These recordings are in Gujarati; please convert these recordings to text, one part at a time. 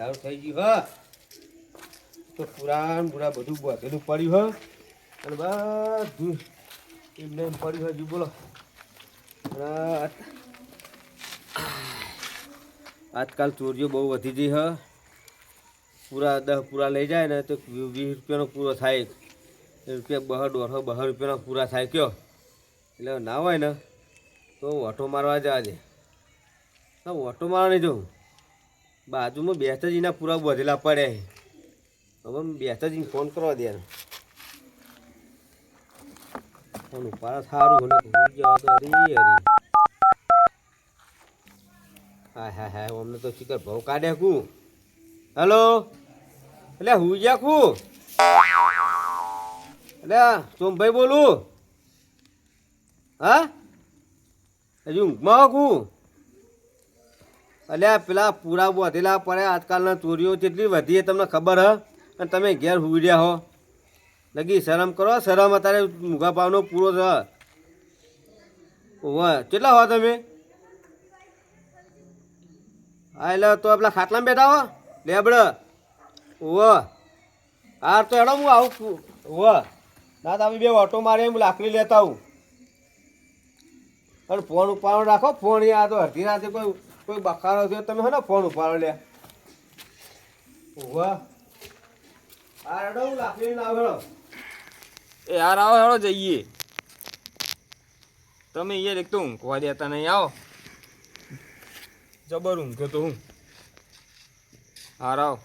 અંધારું થઈ ગયું, હ. તો પુરાણ પુરા બધું બધેલું પડ્યું, હ. અને બધું એમને એમ પડ્યું હજુ બોલો. આજકાલ ચોરીઓ બહુ વધી ગઈ, હ. પૂરા દસ પૂરા લઈ જાય ને તો વીસ રૂપિયાનો પૂરો થાય. રૂપિયા બહાર દોઢસો બહાર રૂપિયાનો પૂરા થાય, કયો. એટલે ના હોય ને, તો ઓટો મારવા જવા દે. ઓટો મારવા નહીં જઉં. બાજુમાં બેતાજીના પૂરા બધેલા પડ્યા હવે બેતાજીને ફોન કરવા દે ફોન ઉપાડ સારું હા હા હા અમને તો શિકર ભાવ કાઢ્યા કું? હેલો? એટલે હું જ્યાં કું? એટલે સોમભાઈ બોલું? હા? હજુ ઊંઘમાં કુ? અલ્યા પેલા પૂરા વધેલા પડે. આજકાલના ચોરીઓ જેટલી વધી તમને ખબર હ? અને તમે ઘેર રહ્યા હો. લગી શરમ કરો. શરમ અત્યારે મૂઘા ભાવનો પૂરો છે. ઓવા, કેટલા હો તમે? હા, એટલે તો પેલા ખાટલામાં બેઠા હો. લેબડ. ઓવ. હા, તો એડો હું આવું ઓવ. ના તમે બે ઓટો મારે હું લાકડી લેતા આવું. અને ફોન ઉપાડો રાખો. ફોન આ તો અડધી રાતે કોઈ કોઈ બખારો થયો તમે હે ને ફોન ઉપાડો લે વાહ આ હેડો લાકડી ના હેડો. એ યાર આવો હેડો જઈએ. તમે યાર એક તો ઊંઘવા દેતા નહીં આવો. જબર ઊંઘો તો હું. હાર આવો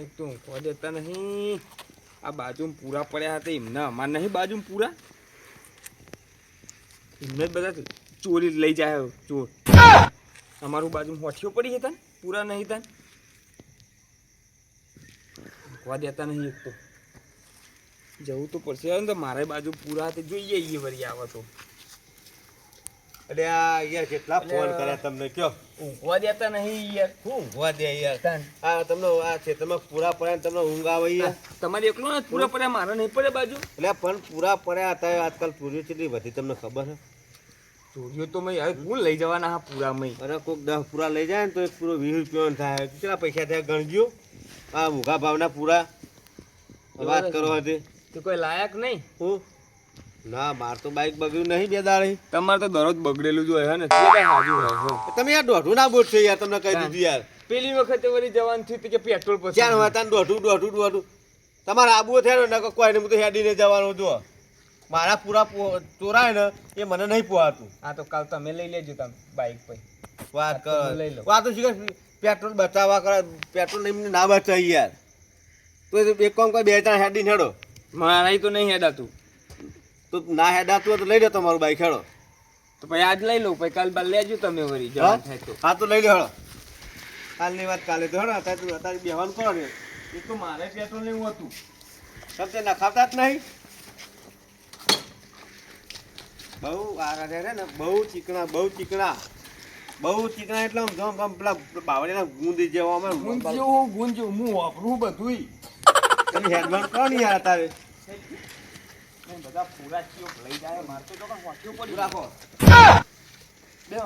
એક તો ઊંઘવા દેતા નહીં. આ બાજુમાં પૂરા પડ્યા હતા એમના અમારે નહીં બાજુમાં પૂરા. એમને જ બધા ચોરી લઈ જાય ચોર અમારું બાજુ હોઠીઓ પડી જતા પૂરા નહીં હતા મૂકવા દેતા નહીં એક તો. જવું તો પડશે ને તો મારે બાજુ પૂરા હાથે જોઈએ એ વળી આવે તો. અરે આ યાર કેટલા ફોન કર્યા તમને કયો? ઊંઘવા દેતા નહીં યાર. હું ઊંઘવા દે યાર. આ તમને આ તમે પૂરા પડ્યા ને તમને ઊંઘ આવે યાર. તમારે એકલો ને પૂરા પડ્યા મારા નહીં પડે બાજુ? એટલે પણ પૂરા પડ્યા હતા આજકાલ ચોરીઓ કેટલી વધી તમને ખબર છે? ચોરીઓ તો મેં હવે કોણ લઈ જવાના હા પૂરા મેં અરે કોઈક દસ પૂરા લઈ જાય ને તો એક પૂરો વીસ રૂપિયાનો થાય. કેટલા પૈસા થયા ગણજો? આ મૂઘા ભાવના પૂરા. વાત કરો હતી તો કોઈ લાયક નહીં? હું? ના માર તો બાઈક બગડ્યું નહીં બે દાડે. તમારે તો દરરોજ બગડેલું જ હોય હે ને? તમે યાર દોઢું ના બોલશો યાર તમને કહી દીધું યાર. પેલી વખતે વળી જવાનું થયું કે પેટ્રોલ પછી દોઢું દોઢું દોઢું. તમારે આબુ થયા ને કોઈ કોઈ હું તો હેડીને જવાનું જો. મારા પૂરા પો- ચોરાય ને એ મને નહીં પોહાતું. હા તો કાલ તમે લઈ લેજો તમે બાઈક પર. વાત કરો. લઈ લો. વાત તો પેટ્રોલ બચાવવા કરે પેટ્રોલ એમને ના બચાવી યાર. તો એક કામ કોઈ બે ત્રણ હેડી હેડો. મારા તો નહીં હેડાતું. તો ના હેડાતું હોય તો લઈ લો તમારું બાઈક હેડો. તો પછી આજ લઈ લઉં પછી કાલ બાલ લેજો તમે વળી હા? થાય તો. હા તો લઈ લો હેડો. કાલની વાત કાલે તો હેડો અત્યારે તું અત્યારે બેહવાનું કરો ને એ તો મારે પેટ્રોલ લેવું હતું. તમે નખાતા જ નહીં? બહુ આ છે ને બહુ ચીકણા બહુ ચીકણા. બહુ ચીકણા એટલે આમ જોમ આમ પેલા બાવળીના ગુંદ જેવા અમે ગુંજ્યું ગુંજ્યું હું વાપરું બધુંય. તમે હેડમાં કોણ યાર તારે બધા પૂરા ચિયો લઈ જાય મારે તો કાંઈ હોટ્યું પડ્યું. રાખો. જો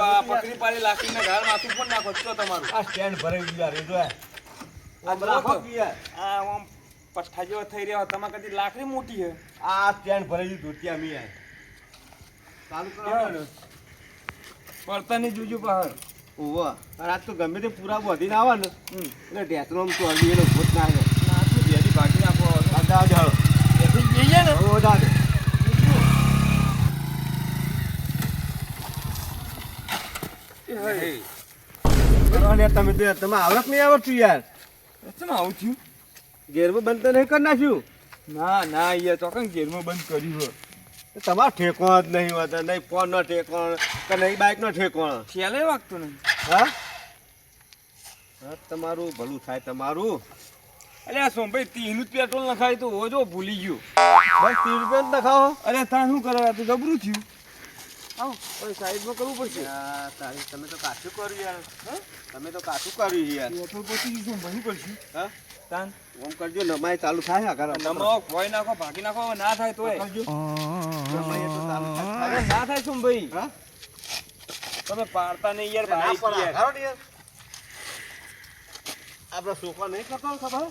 આ પકડી પાડી લાકડીને ઘર માથું પણ નાખો છો તમારું? આ સ્ટેન્ડ ભરાઈ ગયું યાર આ. રાખો. આ આમ પઠ્ઠા જેવો થઈ રહ્યો તમારે કદી લાકડી મોટી છે? આ સ્ટેન્ડ ભરેલી ગયું ધોતિયા મી યાર ચાલુ કરો નહીં જોજો બહાર. ઓવો આજ તો ગમે તે પૂરા વધીને આવે ને. એટલે ઢેસરો આમ તો હજી એનો ભૂત ના આવે નાખી બેરી ભાગી નાખો જાઓ જઈએ ને. ઓ જાઓ. તમે તો તમે આવડત નહીં આવડતું યાર. તમે આવું થયું. ઘેરમાં બંધ તો નહીં કરી નાખ્યું? ના ના અહીંયા ચોકન ગેરમાં બંધ કર્યું હોય. તમારો ઠેકોણ જ નહીં હોતા નહીં ફોનનો ઠેકોણ કે નહીં બાઇકનો ઠેકોણ? ખ્યાલે વાગતું નહીં હા? હા તમારું ભલું થાય તમારું. અરે આ સોમભાઈ તીનું જ પેટ્રોલ નખાય તો ઓજો ભૂલી ગયો. બસ તીન રૂપિયા નખાવો. અરે તાર શું કરે આ તો જબરું થયું. આવો હવે સાઈડમાં કરવું પડશે. હા તારી તમે તો કાચું કર્યું યાર. હા? તમે તો કાચું કર્યું યાર. પેટ્રોલ પછી ગયું પડશે. હા? તાન. ઓમ કરજો નમાય ચાલુ થાય આગળ નમાવો નાખો ભાગી નાખો ના થાય તોય. કરજો તો ચાલુ થાય. ના થાય શું ભાઈ? હા? તમે પાડતા નહીં યાર ના બાઈક પરા, યાર. આપણો છોકરો નહીં કરતો ખબર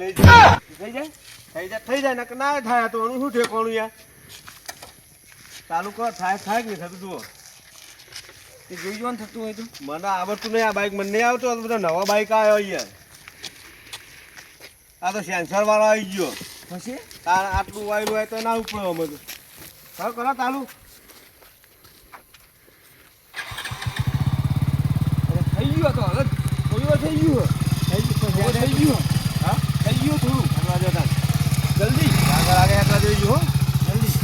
લઈ જાય થઈ જાય? થઈ જાય થઈ જાય ને ના થાય તો. એનું શું ઠેકોણું યાર? ચાલુ કર થાય થાય કે નહીં થતું જુઓ. તે જોઈ જોવાનું થતું હોય તો. મને આવડતું નહીં આ બાઇક મને નહીં આવતું આ બધા નવા બાઈક આવ્યો યાર. આ તો સેન્સર વાળો આવી ગયો. પછી? તાર આટલું વાયલું હોય તો ના ઉપડે અમે તો કરો કરો ચાલુ. થઈ ગયું તો હવે થોડી થઈ ગયું થઈ ગયું હા? થઈ ગયું થોડું. આગળ જતા જલ્દી. આગળ આગળ એટલા જોઈ ગયું જલ્દી.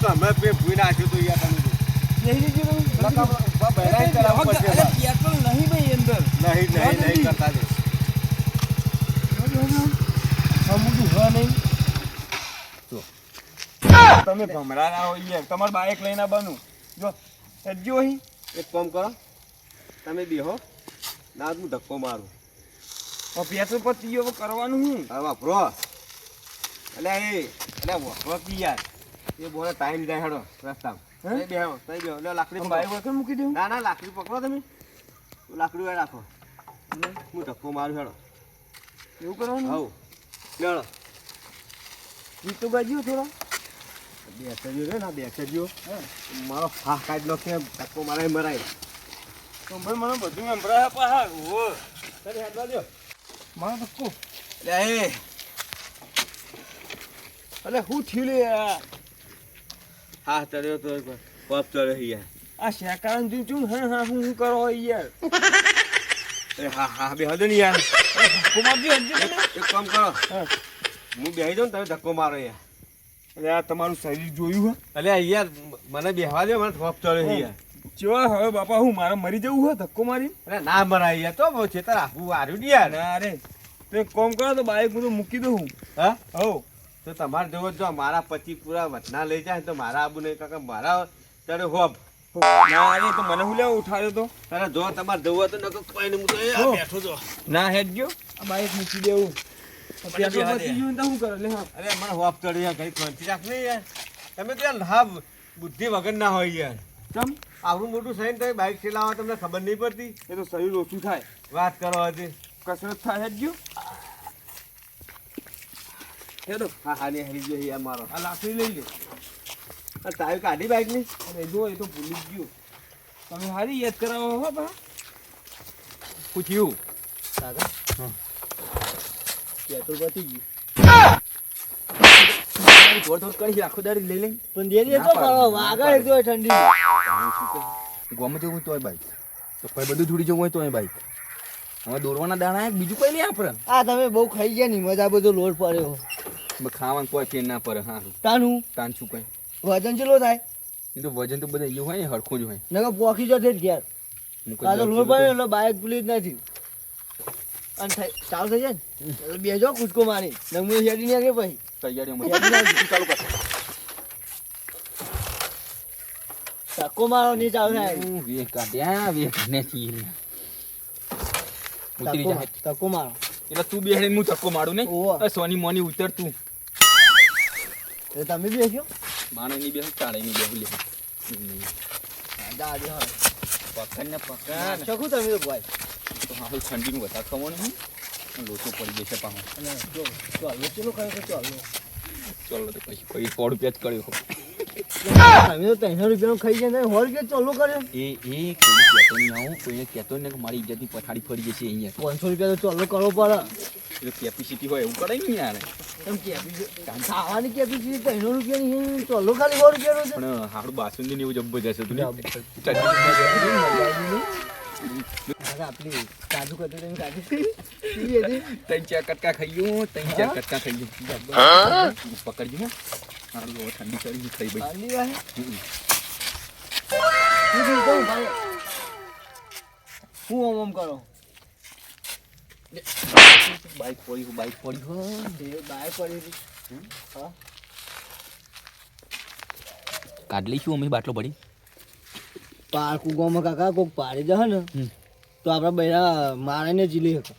તમે ભૂઈ નાખ્યું હતું યાર તમે. નહીં તમે ભમરા ના હોય તમારે બાઇક લઈને બનું જો હેડજો અહીં. એક કામ કરો. તમે બેહો ના હું ધક્કો મારું. પેટ્રોલ પર પીઓ કરવાનું હું. હવે વાપરો. એટલે એ એટલે વાપરો પી યાર. એ બોલે ટાઈમ જાય હેડો રસ્તામાં. હે? તઈ બેહો તઈ બેહો. લે લાકડી બાઇક પકડો. મૂકી દઉં? ના ના લાકડી પકડો તમે. લાકડી વાય રાખો. હું ધક્કો મારું હેડો. એવું કરવાનું? હવ લેડો ગીતો ગાજ્યો થોડા? બેસજો રે ના બેસજો. મારો હા કાઢ લો કે ધક્કો મારે મરાય. તો ભાઈ મને બધું સંભળાય પાહા ઓ ચાલ હેડવા ધક્કો. લે અલે હું થયું લે હા ચડ્યો તો પપ ચડ્યો યાર આ શેકાન જોઈ છું હા હા હું શું કરો યાર? અરે હા હા બે હદો નહીં યાર. કુમારજી હજી એક કામ કરો. હા. હું બેહી જાઉં ને તમે ધક્કો મારો યાર અરે આ તમારું શરીર જોયું અલે યાર મને બેહવા દે મને થોપ ચડ્યો યાર હે ચેવા હવે બાપા હું મારે મરી જવું હોય ધક્કો મારી અરે ના મરાય યાર તો આપવું વાર્યું ને યાર. ના રે. તો એક કામ કરો તો બાઈક હું તો મૂકી દઉં હું. હા? હો તો તમારે જોવો જો મારા પતિ પૂરા વચના લઈ જાય તો મારા આબુ નહીં કાકા મારા તારે હોબ. ના તો મને હું લેવા ઉઠાડ્યો તો? જો તમારે જવું તો નકો કોઈ નહીં હું તો એ આ હો. બેઠો જો. ના હેડ ગયો. આ બાઈક મૂકી દેવું. પેટ્રોલ બેહવા દે. પતી ગયું ને તો શું કરે? લે હા. અરે મને હોપ ચડ્યો યાર કઈ કોણથી રાખ નહીં યાર. તમે તો યાર હા બુદ્ધિ વગર ના હોય યાર. ચમ? આવડું મોટું સહીન તો બાઇક ચલાવવા તમને ખબર નહીં પડતી. એ તો શરીર ઓછું થાય. વાત કરો હજી કસરત થાય જ ગયો. હેડો. હા હા ને હરી ગયો મારો. આ લાકડી લઈ લે. આ ચાવી કાઢી બાઇકની અરે જો એ તો ભૂલી જ ગયો. તમે હારી યાદ કરાવો હો બા. પૂછ્યું. ગયું. થોડ થોડ કરી આખો દાડી લઈ લઈ. પણ તો કરો એક તો ઠંડી. ગમે જવું તોય બાઈક. તો બધું થોડી જવું હોય તોય બાઈક. હવે દોડવાના દાણા બીજું કઈ નહીં આપણે આ તમે બહુ ખાઈ ગયા ની મજા બધો લોડ પડ્યો. ખાવાનું કોઈ ફેર ના પડે હા. તાનું? તાન શું કઈ વજન ચેલો થાય? એ તો વજન તો બધા એવું હોય ને હરખું જ હોય. નકર પોખી જ ઘેર. હું આ તો લોડ પડ્યો એટલે બાઇક ભૂલી જ નથી. અને થાય ચાલુ થઈ જાય ને? બેજો કૂદકો મારી ને હું હેડી ને કે પછી તૈયારી ચાલુ કર ધક્કો મારો નહીં ચાલુ થાય વે કાઢ્યા વે કાઢને ઉતરી ધક્કો જાય ધક્કો મારો. એટલે તું બેહીને હું ધક્કો મારું ને સોની મોની ઉતર તું. એટલે તમે બેસ્યો માણે ની બેહું તાળે ની બેહું લે દાદી હા પકડ ને પકડ શકું તમે ભાઈ? તો હાલ ઠંડીનું વધારે ખવાનું નહીં લોચો પડી જશે અને જો ચાલો ચેલો કરે તો ચાલો ચાલો તો પછી કોઈ સો રૂપિયા જ કર્યો તમે તો ત્રણસો રૂપિયાનું ખાઈ જાય ને સો રૂપિયા ચાલુ કરે? એ એ કોઈને કહેતો નહીં આવું કોઈને કહેતો ને કે મારી ઇજ્જતની પથારી ફરી જશે અહીંયા. પાંચસો રૂપિયા તો ચાલુ કરવો પડે એટલે કેપેસિટી હોય એવું કરાય નહીં યાર. એમ કેપી ખાવાની કેપેસિટી ત્રણસો રૂપિયાની છે ચાલો ખાલી સો રૂપિયાનું છે. પણ હારું બાસુંદી ને એવું ને આપણી કાજુ કતરી કાજુ ત્રણ ચાર કટકા ખાઈ ત્રણ ચાર કટકા ખાઈ ગયું. પકડજો. હારું ઠંડી ચડી ખાઈ ભાઈ? હું ઓમ ઓમ કરો? બાઈક પડી બાઈક પડી હો. એ પડી હતી હા. કાઢલી શું અમે બાટલો પડી પારકું ગામમાં કાકા કોક પાડી જશે ને તો આપણા બૈરા મારે ને જીલી શકે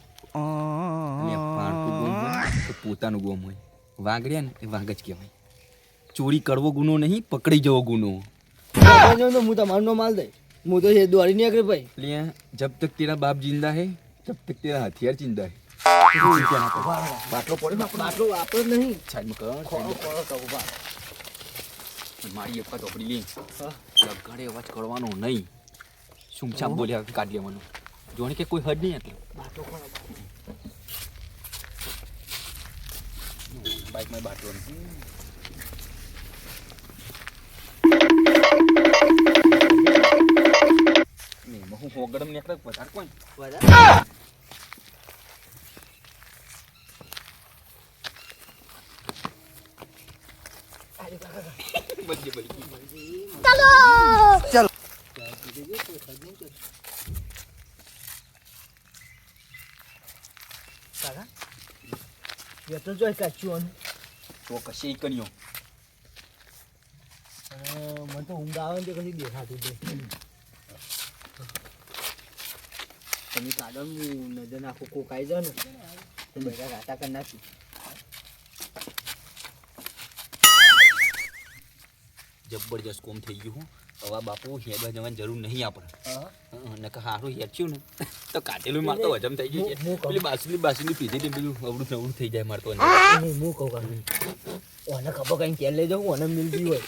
પોતાનું ગોમ હોય. વાગડ્યા ને એ વાઘ જ કહેવાય. ચોરી કરવો ગુનો નહીં પકડી જવો ગુનો. હું. તમારું નો માલ દઈ હું તો એ દોડી નીકળે ભાઈ. લે જબ તક તેરા બાપ જિંદા હે તક હથિયાર ચિંદા બાટલો પડે બાટલો વાપરો નહીં. સાઈડમાં કર મારી એક વાત ઓપડી લગાડે અવાજ કરવાનો નહીં. સુમસામ બોલ્યા કાઢી લેવાનું. જોણે કે કોઈ હદ નહીં એટલે. બાટલો બાઇકમાં બાટલો એમાં હું હોગડમ નીકળે વધારે કોણ બધી બધી કાકા એ તો જોઈ કાચ્યું તો કશે કર્યો મને તો ઊંઘ આવે ને કદી દેખાતું જ નહીં. તમે કાઢો ને હું નજર નાખો કોક આવી જાવ ને તો બધા રાતા કરી નાખી જબરજસ્ત કોમ થઈ ગયું હું. હવે બાપુ હેડવા જવાની જરૂર નહીં આપણે. નકર હારું હેડ્યું ને. તો કાટેલું મારતો હજમ થઈ ગયું પેલી બાસુની બાસુની પીધી હતી પેલું અવડું ને અવળું થઈ જાય મારતો હું કહું ઓને ખબર કઈ કેલ લઈ જાઉં ઓને હોય.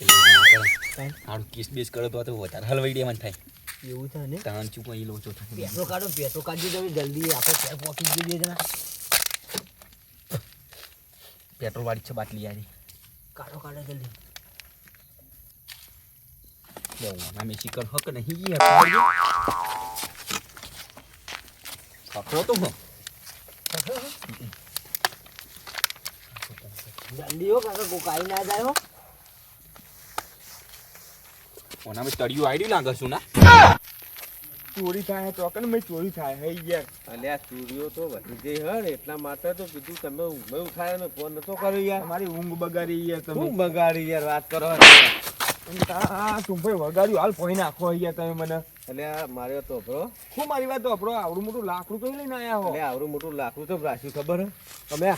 એટલે ના કરે. હારું કિસ બીસ કરો તો તો વધારે હલવાઈ દેવાનું થાય. એવું થાય ને? તાણ ચૂકો એ લોચો થાય પેટ્રો કાઢો પેટ્રો કાઢી તમે જલ્દી આપણે ઘેર પહોંચી જઈએ જરા. પેટ્રોલ વાળી છે બાટલી યારી. કાઢો કાઢો જલ્દી. કર હક નહીં પકડો તો હું. જલ્દી હો કાકા કોક ના જાય હો ઓનામાં તળિયું આઈડી લાગે છું ના? ચોરી થાય તો કે મેં ચોરી થાય હે યાર. અલ્યા ચોરીઓ તો વધી ગઈ હે એટલા માટે તો કીધું તમે ઊંઘ ઉઠાય ને ફોન નતો કર્યો યાર. મારી ઊંઘ બગાડી યાર તમે. ઊંઘ બગાડી યાર વાત કરો હા તું ભાઈ વગાડ્યું હાલ ફોઈ નાખો યાર તમે મને. અલ્યા મારે તો ભરો શું મારી વાત વાપરો આવડું મોટું લાકડું કઈ લઈને આયા હો? આવડું મોટું લાકડું તો રાખ્યું ખબર આવડું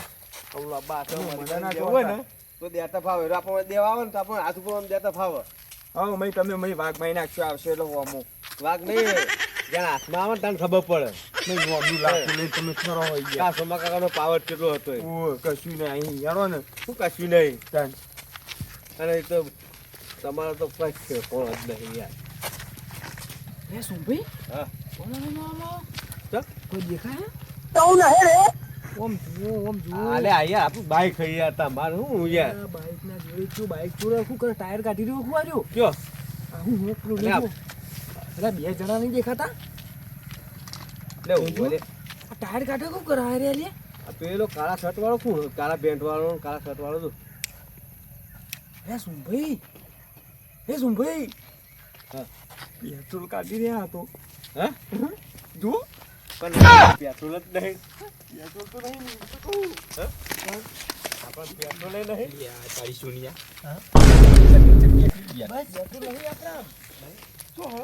તમે દેવું ને તો દેતા ફાવે. એટલે આપણે દેવા આવે ને તો આપણે હાથ ઉપર આમ દેતા ફાવે. હા મય તમે મય વાઘ મય નાખશો આવશે એટલે હોમો વાઘ નહીં જ્યાં હાથમાં આવે તને ખબર પડે. મેં હોમનું લાકડું લઈને તમે ખરો હોય ગયા. સોમા કાકાનો પાવર કેટલો હતો. ઓ કશું નહીં અહીં યારો ને. શું કશું નહીં? તન. અને એ તો તમારો તો પક્ષ છે કોણ જ નહીં યાર. એ શું ભાઈ હા. કોણ ને મામા? ચાલ. કોઈ દેખાય? ઓમ જુઓ ઓમ જુઓ. આલે આયા આપણું બાઈક ખાઈ હતા તમારે શું યાર? બાઈક ના શું બાઈક શું કરે ટાયર કાઢી રહ્યો શું આવ્યો કયો? આ હું હું અલ્યા. લીધું. બે જણા નહીં દેખાતા? લે રે ટાયર કાઢે શું કરે? હારે લે આ પેલો કાળા શર્ટ વાળો કોણ કાળા પેન્ટ વાળો કાળા શર્ટ વાળો તો. હે શુંભાઈ હે શું હા. પેટ્રોલ કાઢી રહ્યા હતો હે? જુઓ. પણ પેટ્રોલ જ નહીં. પેટ્રોલ તો નહીં ને. આપણે પેટ્રોલ નહીં. તારી સુનિયા હા? યાર બસ બેઠું નહીં આપણા. શું હે?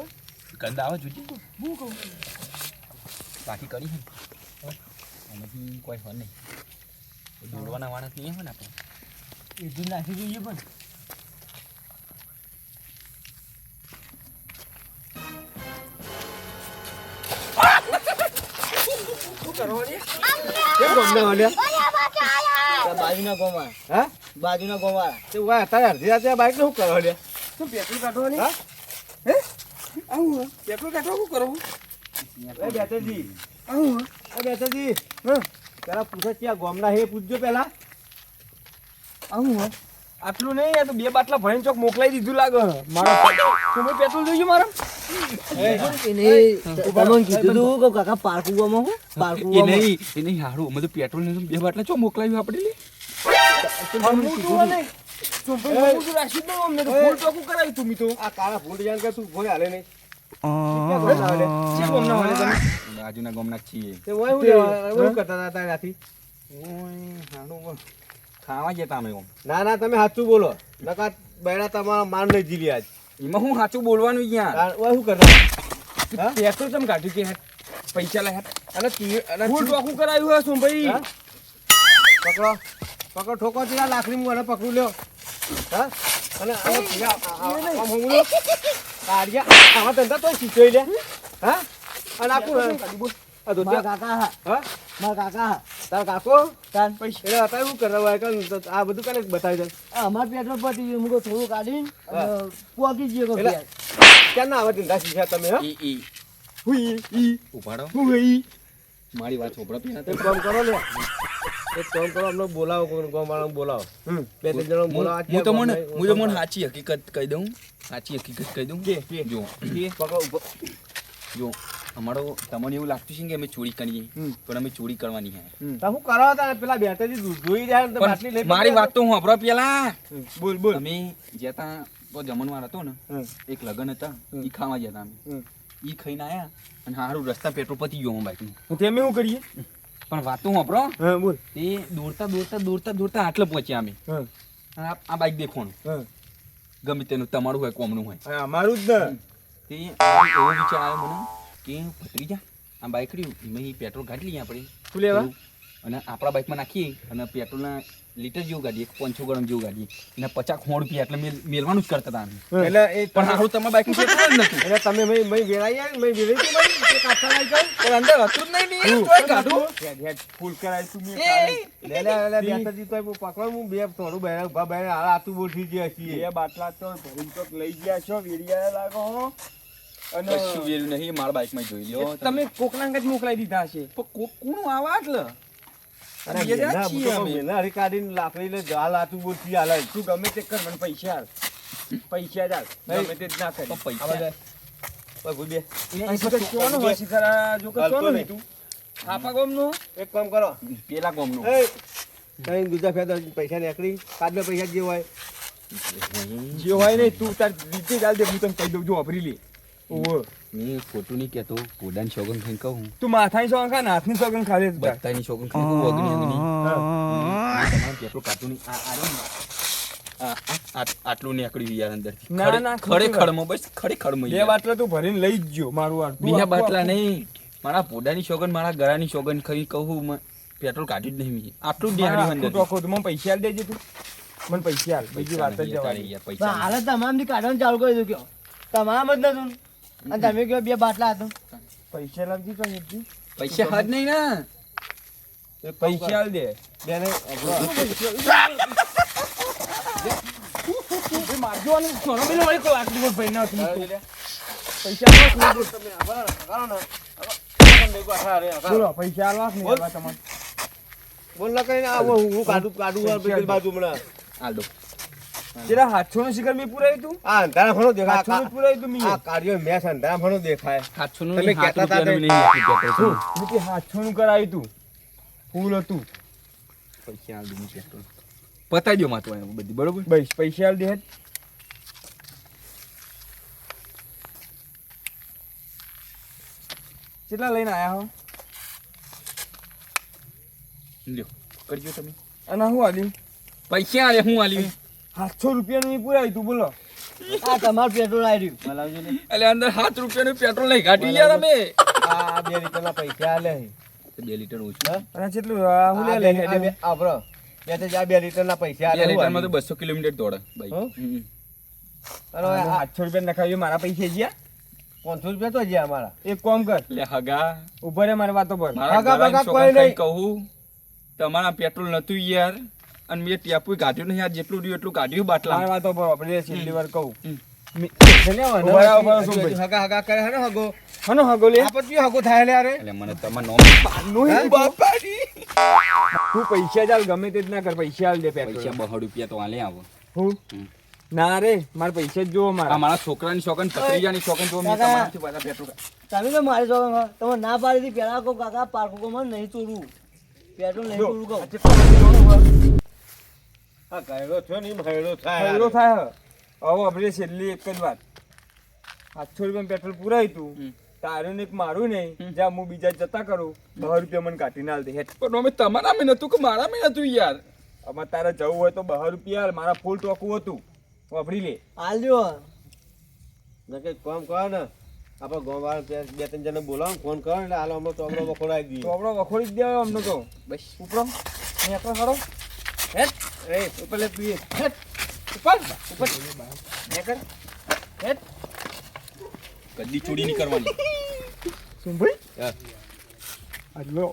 ગંદા આવે જોજી હું કહું? પાકી કરી હે. આમાંથી કોઈ હોય નહીં. દોડવાના વાળા નહીં હોય ને આપણે. એ નાખી જોઈએ પણ. કરવાની કેમ ગમના વાળ્યા બાજુના ગોમાં હા? બાજુના ગોમાં તે વાય તારે અડધી રાતે બાઈક શું કરવા શું પેટ્રોલ કાઢવાની હા? આવું પેટ્રોલ કાઢવા શું કરવું એ બેટાજી આવું હે? એ હા? પેલા પૂછે ક્યાં ગોમના હે પૂછજો પેલા. આવું આટલું નહીં તો બે બાટલા ભરીને ચોક મોકલાઈ દીધું લાગે. મારા તમે પેટ્રોલ જોઈજો મારા. એને તમને કીધું તું કે કાકા પાર્કુ ગોમાં હું? પાર્કુ એ નહીં એ નહીં હારું અમે તો પેટ્રોલ ને બે બાટલા ચો મોકલાવ્યું આપણે લે? આ કાળા ફૂટ જાણ કે તું ભોય હાલે નહીં. બાજુના ગામના છીએ. ખાવા જતા અમે ના ના તમે સાચું બોલો. નકા બૈરા તમારા માર નહીં જીલી આજ. એમાં હું સાચું બોલવાનું યાર? ઓય શું કરે હા? પેટ્રોલ ચમ કાઢ્યું કે હેઠ? પૈસા લાયા. અને તી- અને ફૂલ ટોકું કરાયું હે શું ભાઈ પકડો. પકડો ઠોકો છે આ લાકડી મને પકડું લ્યો. હા? અને આમાં હું લ્યો. કાઢ્યા આવા ધંધા તો શીખોઈ લે. હા? અને આખું આ મારા કાકા હા. હા? મારા કાકા તારા કાકો શું કરવા હોય આ બધું કરે બતાવી દે. આ અમાર પેટ્રોલ પતી ગયું મુકો થોડું કાઢીને પોકી કોઈ ક્યાં ના આવા ધંધા શીખ્યા તમે હા? ઈ ઈ. હુઈ ઈ. ઉભાડો હુઈ. મારી વાત છોકરા પેલા કામ કરો ને. એક કામ કરો અમને બોલાવો કોઈ ગામ વાળાને બોલાવો. બે ત્રણ જણા બોલાવો હું તો મને હું તો મને સાચી હકીકત કહી દઉં. સાચી હકીકત કહી દઉં. કે, કે. જો પકડો જો અમારો તમને એવું લાગતું છે કે અમે ચોરી કરીએ? પણ અમે ચોરી કરવાની હે. તો હું કરાવો તા પેલા દૂધ જોઈ જાય તો બાટલી લઈ મારી વાત તો હું હબરો પેલા. બોલ બોલ. અમે જેતા તો જમણવાર હતો ને એક લગન હતા. ઈ ખાવા જતા અમે. ઈ ખાઈને આયા અને હારું રસ્તા પેટ્રોલ પતી ગયો બાઈકનું. તેમે શું કરીએ? પણ વાત તો હું હભરો હા બોલ. એ દોડતા દોડતા દોડતા દોડતા આટલે પહોંચ્યા અમે. આ- બાઈક દેખવાનું. હા ગમે તેનું તમારું હોય કોમનું હોય. અમારું જ ને. તે એવો વિચાર આવ્યો મને કે ભત્રીજા આ બાઈક રહ્યું એમાં પેટ્રોલ કાઢી લઈએ આપણે. શું લેવા? અને આપણા બાઇકમાં નાખીએ. અને પેટ્રોલના લીટર જેવું ગાડીએ. પાંચસો ગરમ જેવું ગાડીએ. અને પચાસ ખોણ રૂપિયા એટલે મેલ મેલવાનું જ કરતા હતા એટલે એ પણ હારું તમારા બાઇક નથી. એટલે તમે મય મય વેરાઈ આવી મય વેરાઈ મય જાવ પણ અંદર હતું જ નહીં તોય કાઢું. હેડ ફૂલ કરાય તું મેં એ! લે લે લે બેઠાથી તો પકડો. હું બે થોડું બહેરા ઊભા બહેરા આ આતું બોઠી ગયા છીએ. બે બાટલા તો ભરીને તો લઈ ગયા છો. વેરિયા લાગો હો. અને કશું વેલું નહીં મારા બાઈકમાં જોઈ લ્યો તમે. કોકના જ મોકલાઈ દીધા હશે પણ કોક કોનું આવા એટલે અરે કાઢીને લાકડી લઈ હાલ આતું બોઠી હાલ. તું ગમે તે કર મને પૈસા હાલ પૈસા જ હાલ ગમે તે જ ના કરી. પૈસા. પૈસા નીકળી. કાઢને પૈસા જે હોય. જે હોય ને તું તાર રીતે જ હાલ દે હું તને કહી દઉં જો વાપરી લે. ઓહો. મેં ખોટું નહીં કહેતો પોડાની શોગન ખાઈને કહું. તું માથાની સોગન ખા ને હાથની સોગન ખાલી. બધાની શોગન ખાઈને કહું અગ્નિ અગ્નિ પેટ્રોલ કાઢતું નહીં. આ આ ને, આ- આ- આ- આટલું નીકળ્યું યાર અંદરથી. ના, ના, વાત. ખરેખરમાં બસ ખરેખરમાં બે બાટલા તું ભરીને લઈ જ ગયો મારું વાર બીજા બાટલા નહીં. મારા પોડાની શોગન મારા ગળાની શોગન ખાઈ કહું પેટ્રોલ કાઢ્યું જ નહીં આટલું જ નીકળ્યું અંદર તો મને પૈસા આલ દેજે તું. મને પૈસા આલ બીજી વાત જ જવાની. પૈસા હાલ તમામથી કાઢવાનું ચાલુ કરી દઉં કયો? તમામ જ નતું. અને તમે કયો બે બાટલા હતો પૈસા લાવજી તો હેઠી. પૈસા હાથ નહીં ને. પૈસા. હાલ દે. બેને મારજો અને સોનો બિલ વળી કોઈ આટલી કોઈ ભાઈ ના પૈસા તમે ને. બોલો પૈસા નહીં? બોલ. તમારે. બોલ ના કઈ આવો હું કાઢું કાઢું બાજુ હમણાં. હાલ દો જેના હાથોનું શિખર મેં પુરાયું તું? આ અંધારા ભણો દેખાય. હાથોનું પુરાયું તું આ મેં કાર્યો મેચ અંધારા ભણો દેખાય. સાતસોનું તમે નહીં, સાત કહેતા હતા રૂપિયાનું નહીં આપ્યું પેટ્રોલ. મેં હાથોનું કરાયું તું. ફૂલ હતું. પૈસા આલ દઉં પેટ્રોલ પતાઈ દો માતો એનું બધી બરોબર? બસ પૈસા આલ દે કેટલા લઈને આયા હો? લ્યો કરજો તમે. અને હું આલી? પૈસા આલે હું આલી? સાતસો રૂપિયાનું નું પુરાયું તું બોલો. આ તમારું પેટ્રોલ આવી રહ્યું. એટલે અંદર સાત રૂપિયાનું પેટ્રોલ નહીં કાઢ્યું યાર અમે આ બે લીટરના પૈસા આલે. બે લીટર ઓછું. અને કેટલું હું લે બે- લે આ બે- આ બે લીટરના પૈસા આલે લીટરમાં તો બસો કિલોમીટર દોડે બાઈક. સાતસો રૂપિયા નખાવ્યું મારા પૈસા ગયા પાંચસો રૂપિયા તો છે અમારા. એક કોમ કર. લે હગા. ઊભો રે મારી વાતો પર. હગા બગા કોઈ નહીં. કહું? તમારા પેટ્રોલ નતું યાર. અને મેં ટેપુ કાઢ્યું નહીં આ જેટલું રહ્યું એટલું કાઢ્યું બાટલા. વાતો પર આપણે છેલ્લી વાર કહું. ને. ઊભા રહો, ઊભા રહો, હજુ- શું હજુ હગા હગા કરે હે ને હગો? હનો હગો લે. આપણ કયું હગો થાય લે અરે એટલે મને તમારું નોમ હે? બાપાની તું પૈસા ચાલ ગમે તે જ ના કર પૈસા હાલ દે પૈસા પેટ્રોલ બસો રૂપિયા તો આલે આવો. ના રે મારા પૈસા જ જોવો મારા. મારા છોકરાની શોકન ભત્રીજાની શોકન પેટ્રોલ તમે તો મારી જોડે તમે ના પાડી પેલા કાકા પાર્કો કો મને નહીં ચોરવું પેટ્રોલ નહીં ચોરવું આ જોણો હોય. થયો ને એમ થાય. હવે આપણે છેલ્લી એક જ વાત. સાતસો રૂપિયા પેટ્રોલ પુરાયું તું. તારું ને એક મારું નહીં. જ્યાં હું બીજા જતા કરું બહાર રૂપિયા મને કાઢીને હાલ દે હેઠ પણ અમે તમારા મેં નતું કે મારા મેં નતું યાર? અમારે તારે જવું હોય તો બહાર રૂપિયા. મારા ફૂલ ટોકું હતું. વાપરી લે. હાલ જો. ને કંઈક કામ કરો ને. આપણે ગામવાળા બે બે ત્રણ જણને બોલાવો ને ફોન કરો ને. એટલે હાલો અમે ચોપડો બકોડાવી દઈએ. ચોપડો વખોડી જ દેવાય અમને તો. બસ. ઉપરો નેકળો ખરો હેટ એ ઉપર લે પીએ હેટ ઉપર ઉપર. નેકળ હેટ. કદી ચોરી નહીં કરવાની. શું ભાઈ હા. આટલો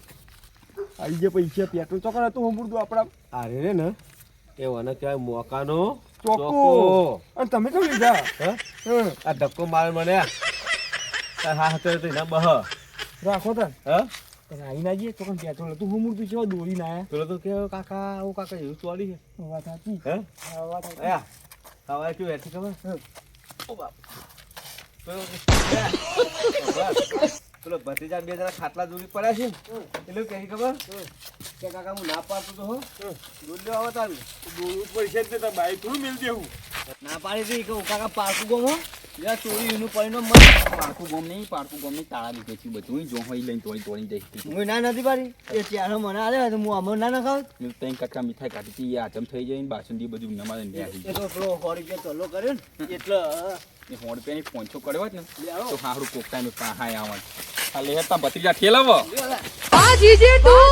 આવી ગયા પૈસા પેટ્રોલ ચોકડ હતું હમુરદું આપણા. આરે રે ને. એ કહેવાય મોકાનો ચોખ્ખો. અને તમે કેમ લીધા? હા? હં, આ ધક્કો મારે મને. તાર હા હતો તો એના બહ. રાખો તન હા? તને આવી ના જઈએ તો પેટ્રોલ હતું હમુરદું છે દોરી ના પેલો તો કે કાકા આવું કાકા એવું ચોરી છે. વાત સાચી. હે? હા, વાત. આયા. સવારે કેવું હેઠી ખબર. ઓ બાપ. પેલો ભત્રીજા બે જણા ખાટલા દૂરી પડ્યા છે એટલે કહી ખબર? કે કાકા હું ના પાડતો તો હો. દૂધ લેવા આવતા આવી દોરી પૈસા જ દેતા બાઈક થોડું મેળ દેવું. ના પાડી કે કાકા પાકું ગમો જ્યાં ચોરી એનું પરિણામ મને પારકું ગોમ નહીં પારકું ગોમ નહીં તાળા લીધે છે બધું. જો હોય લઈને તોડી તોડી જઈ હું ના નથી પાડી. એ ચારો મને આલે તો હું અમર ના નખાવ. તઈ કટકા મીઠાઈ કાઢી હતી એ હજમ થઈ જાય ને બાસુંદી બધું નમારે ને આવી તો પેલો સો રૂપિયા ચલો કર્યો ને એટલે એ સો રૂપિયાની પોંચો કર્યો હોત ને લે. તો સારું કોકતા ને પાહાય આવત આ લેતા ભત્રીજા ઠેલાવો. લે આવો. આ જીજે તું.